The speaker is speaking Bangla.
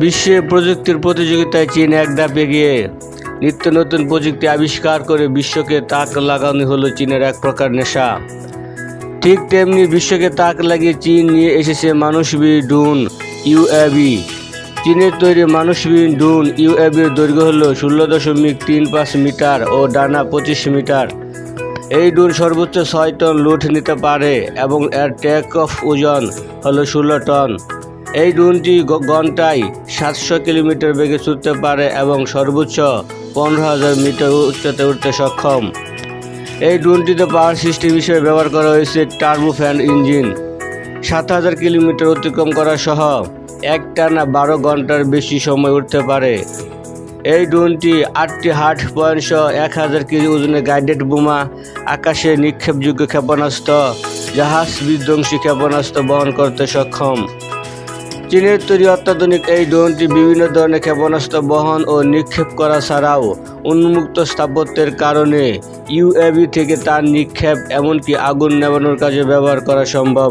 বিশ্বে প্রযুক্তির প্রতিযোগিতায় চীন এক ধাপ এগিয়ে নিত্য নতুন প্রযুক্তি আবিষ্কার করে বিশ্বকে তাক লাগানো হলো চীনের এক প্রকার নেশা। ঠিক তেমনি বিশ্বকে তাক লাগিয়ে চীন নিয়ে এসেছে মানুষবিহীন ডুন ইউএবি চীনের তৈরি মানুষবিহীন ডুন ইউএবির দৈর্ঘ্য হলো ষোলো দশমিক তিন পাঁচ মিটার ও ডানা পঁচিশ মিটার। এই ডুন সর্বোচ্চ ছয় টন লুট নিতে পারে এবং এর টেক অফ ওজন হলো ষোলো টন। এই ড্রোনটি ঘন্টায় সাতশো কিলোমিটার বেগে ছুটতে পারে এবং সর্বোচ্চ পনেরো হাজার মিটার উচ্চতে উঠতে সক্ষম। এই ড্রোনটিতে পাওয়ার সিস্টেম হিসেবে ব্যবহার করা হয়েছে টার্বো ফ্যান ইঞ্জিন সাত হাজার কিলোমিটার অতিক্রম করা সহ এক টানা বারো ঘণ্টার বেশি সময় উঠতে পারে। এই ড্রোনটি আটটি হার্ট পয়েন্ট সহ এক হাজার কেজি ওজনের গাইডেড বোমা, আকাশে নিক্ষেপযোগ্য ক্ষেপণাস্ত্র, জাহাজ বিধ্বংসী ক্ষেপণাস্ত্র বহন করতে সক্ষম। চীনের তৈরি অত্যাধুনিক এই ড্রোনটি বিভিন্ন ধরনের ক্ষেপণাস্ত্র বহন ও নিক্ষেপ করা ছাড়াও উন্মুক্ত স্থাপত্যের কারণে ইউএভি থেকে তার নিক্ষেপ, এমনকি আগুন নেবানোর কাজে ব্যবহার করা সম্ভব।